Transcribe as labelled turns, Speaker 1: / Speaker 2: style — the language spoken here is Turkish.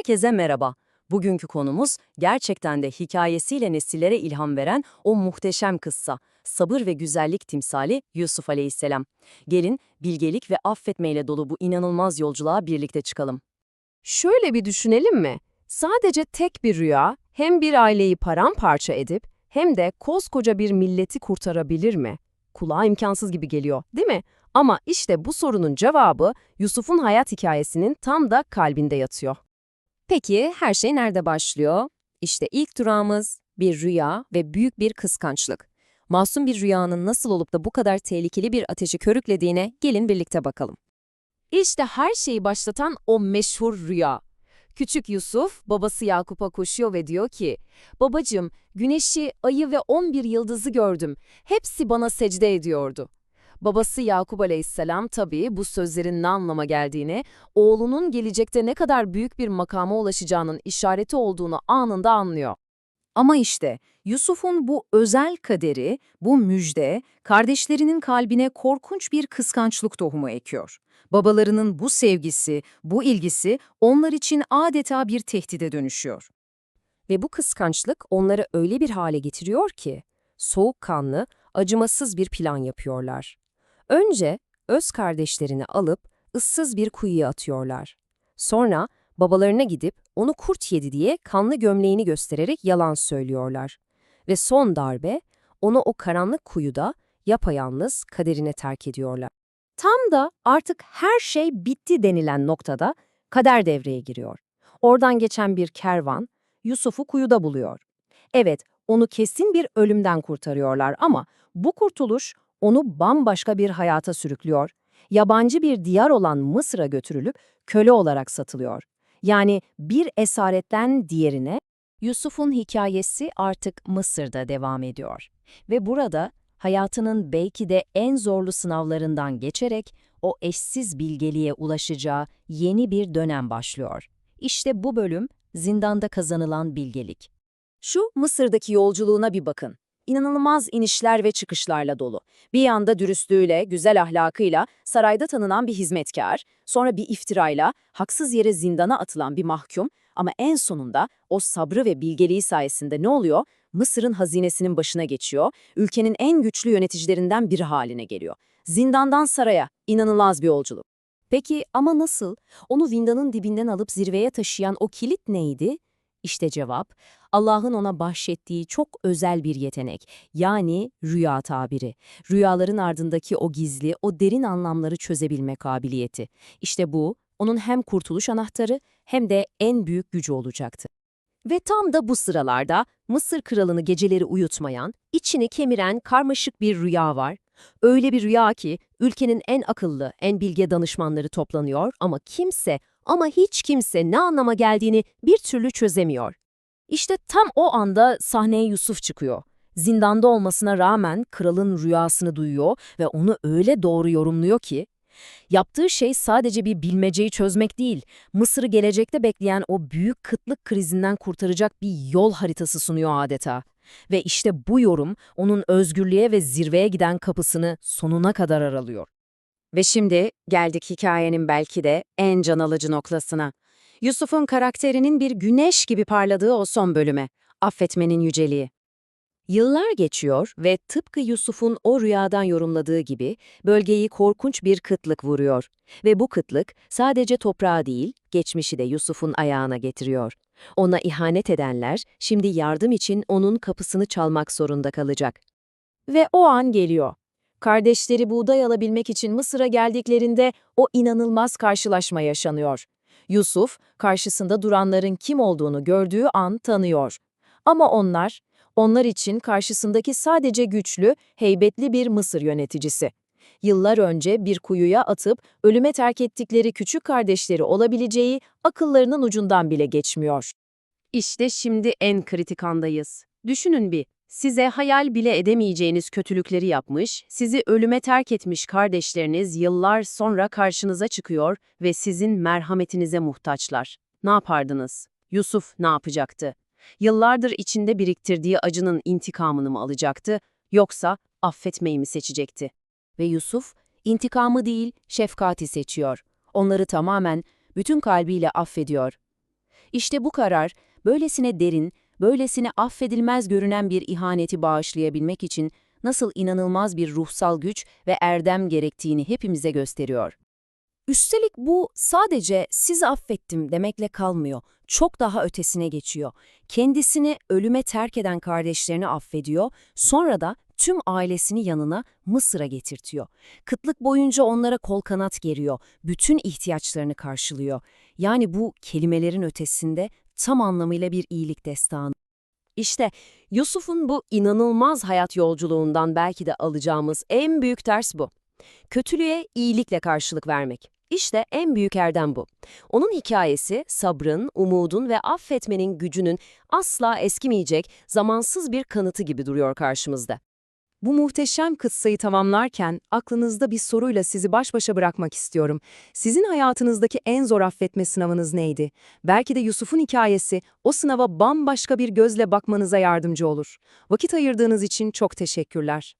Speaker 1: Herkese merhaba. Bugünkü konumuz gerçekten de hikayesiyle nesillere ilham veren o muhteşem kıssa. Sabır ve güzellik timsali Yusuf Aleyhisselam. Gelin bilgelik ve affetmeyle dolu bu inanılmaz yolculuğa birlikte çıkalım.
Speaker 2: Şöyle bir düşünelim mi? Sadece tek bir rüya hem bir aileyi paramparça edip hem de koskoca bir milleti kurtarabilir mi? Kulağa imkansız gibi geliyor, değil mi? Ama işte bu sorunun cevabı Yusuf'un hayat hikayesinin tam da kalbinde yatıyor.
Speaker 3: Peki her şey nerede başlıyor? İşte ilk durağımız bir rüya ve büyük bir kıskançlık. Masum bir rüyanın nasıl olup da bu kadar tehlikeli bir ateşi körüklediğine gelin birlikte bakalım.
Speaker 2: İşte her şeyi başlatan o meşhur rüya. Küçük Yusuf babası Yakup'a koşuyor ve diyor ki, Babacım, güneşi, ayı ve 11 yıldızı gördüm. Hepsi bana secde ediyordu. Babası Yakup aleyhisselam tabii bu sözlerin ne anlama geldiğini, oğlunun gelecekte ne kadar büyük bir makama ulaşacağının işareti olduğunu anında anlıyor.
Speaker 1: Ama işte Yusuf'un bu özel kaderi, bu müjde, kardeşlerinin kalbine korkunç bir kıskançlık tohumu ekiyor. Babalarının bu sevgisi, bu ilgisi onlar için adeta bir tehdide dönüşüyor.
Speaker 3: Ve bu kıskançlık onları öyle bir hale getiriyor ki, soğukkanlı, acımasız bir plan yapıyorlar. Önce öz kardeşlerini alıp ıssız bir kuyuya atıyorlar. Sonra babalarına gidip onu kurt yedi diye kanlı gömleğini göstererek yalan söylüyorlar. Ve son darbe onu o karanlık kuyuda yapayalnız kaderine terk ediyorlar. Tam da artık her şey bitti denilen noktada kader devreye giriyor. Oradan geçen bir kervan Yusuf'u kuyuda buluyor. Evet, onu kesin bir ölümden kurtarıyorlar ama bu kurtuluş onu bambaşka bir hayata sürüklüyor. Yabancı bir diyar olan Mısır'a götürülüp köle olarak satılıyor. Yani bir esaretten diğerine Yusuf'un hikayesi artık Mısır'da devam ediyor. Ve burada hayatının belki de en zorlu sınavlarından geçerek o eşsiz bilgeliğe ulaşacağı yeni bir dönem başlıyor. İşte bu bölüm zindanda kazanılan bilgelik. Şu Mısır'daki yolculuğuna bir bakın. İnanılmaz inişler ve çıkışlarla dolu. Bir yanda dürüstlüğüyle, güzel ahlakıyla sarayda tanınan bir hizmetkar, sonra bir iftirayla haksız yere zindana atılan bir mahkum ama en sonunda o sabrı ve bilgeliği sayesinde ne oluyor? Mısır'ın hazinesinin başına geçiyor, ülkenin en güçlü yöneticilerinden biri haline geliyor. Zindandan saraya, inanılmaz bir yolculuk. Peki ama nasıl? Onu zindanın dibinden alıp zirveye taşıyan o kilit neydi? İşte cevap, Allah'ın ona bahşettiği çok özel bir yetenek, yani rüya tabiri. Rüyaların ardındaki o gizli, o derin anlamları çözebilme kabiliyeti. İşte bu, onun hem kurtuluş anahtarı hem de en büyük gücü olacaktı. Ve tam da bu sıralarda Mısır kralını geceleri uyutmayan, içini kemiren karmaşık bir rüya var. Öyle bir rüya ki ülkenin en akıllı, en bilge danışmanları toplanıyor ama kimse ama hiç kimse ne anlama geldiğini bir türlü çözemiyor. İşte tam o anda sahneye Yusuf çıkıyor. Zindanda olmasına rağmen kralın rüyasını duyuyor ve onu öyle doğru yorumluyor ki, yaptığı şey sadece bir bilmeceyi çözmek değil, Mısır'ı gelecekte bekleyen o büyük kıtlık krizinden kurtaracak bir yol haritası sunuyor adeta. Ve işte bu yorum onun özgürlüğe ve zirveye giden kapısını sonuna kadar aralıyor.
Speaker 1: Ve şimdi geldik hikayenin belki de en can alıcı noktasına. Yusuf'un karakterinin bir güneş gibi parladığı o son bölüme, affetmenin yüceliği. Yıllar geçiyor ve tıpkı Yusuf'un o rüyadan yorumladığı gibi bölgeyi korkunç bir kıtlık vuruyor. Ve bu kıtlık sadece toprağı değil, geçmişi de Yusuf'un ayağına getiriyor. Ona ihanet edenler şimdi yardım için onun kapısını çalmak zorunda kalacak. Ve o an geliyor. Kardeşleri buğday alabilmek için Mısır'a geldiklerinde o inanılmaz karşılaşma yaşanıyor. Yusuf, karşısında duranların kim olduğunu gördüğü an tanıyor. Ama onlar, onlar için karşısındaki sadece güçlü, heybetli bir Mısır yöneticisi. Yıllar önce bir kuyuya atıp ölüme terk ettikleri küçük kardeşleri olabileceği akıllarının ucundan bile geçmiyor. İşte şimdi en kritik andayız. Düşünün bir, size hayal bile edemeyeceğiniz kötülükleri yapmış, sizi ölüme terk etmiş kardeşleriniz yıllar sonra karşınıza çıkıyor ve sizin merhametinize muhtaçlar. Ne yapardınız? Yusuf ne yapacaktı? Yıllardır içinde biriktirdiği acının intikamını mı alacaktı, yoksa affetmeyi mi seçecekti? Ve Yusuf, intikamı değil, şefkati seçiyor. Onları tamamen, bütün kalbiyle affediyor.
Speaker 2: İşte bu karar, böylesine derin, böylesine affedilmez görünen bir ihaneti bağışlayabilmek için nasıl inanılmaz bir ruhsal güç ve erdem gerektiğini hepimize gösteriyor.
Speaker 3: Üstelik bu sadece sizi affettim demekle kalmıyor. Çok daha ötesine geçiyor. Kendisini ölüme terk eden kardeşlerini affediyor, sonra da tüm ailesini yanına Mısır'a getirtiyor. Kıtlık boyunca onlara kol kanat geriyor, bütün ihtiyaçlarını karşılıyor. Yani bu kelimelerin ötesinde tam anlamıyla bir iyilik destanı. İşte Yusuf'un bu inanılmaz hayat yolculuğundan belki de alacağımız en büyük ders bu. Kötülüğe iyilikle karşılık vermek. İşte en büyük erdem bu. Onun hikayesi sabrın, umudun ve affetmenin gücünün asla eskimeyecek, zamansız bir kanıtı gibi duruyor karşımızda.
Speaker 1: Bu muhteşem kıssayı tamamlarken aklınızda bir soruyla sizi baş başa bırakmak istiyorum. Sizin hayatınızdaki en zor affetme sınavınız neydi? Belki de Yusuf'un hikayesi o sınava bambaşka bir gözle bakmanıza yardımcı olur. Vakit ayırdığınız için çok teşekkürler.